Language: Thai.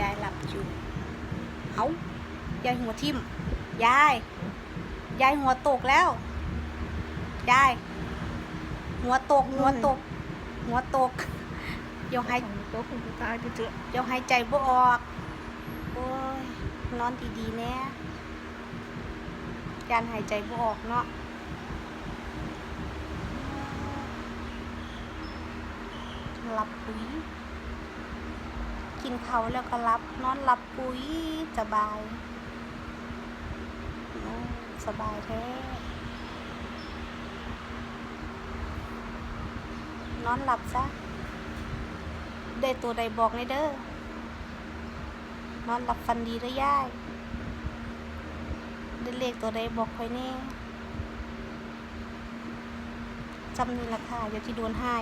ยายหัวทิ่ม ยาย ยายหัวตกแล้ว ยาย หัวตก หัวตก หัวตกเดี๋ยวหายของโต๊ะคุณตายไปเถอะเดี๋ยวหายใจบ่ออก โอ้ยนอนดีๆแน่ยานหายใจบ่ออกเนาะหลับปุ๋ย กินเขาแล้วก็รับนอนหลับปุ๋ยสบายสบายแท้นอนหลับซะได้ตัวใดบอกในเด้อนอนหลับฟันดีเด้อย่ายได้เลขตัวใดบอกคอยแน่จำนี่ละค่ะอย่าที่โดนให้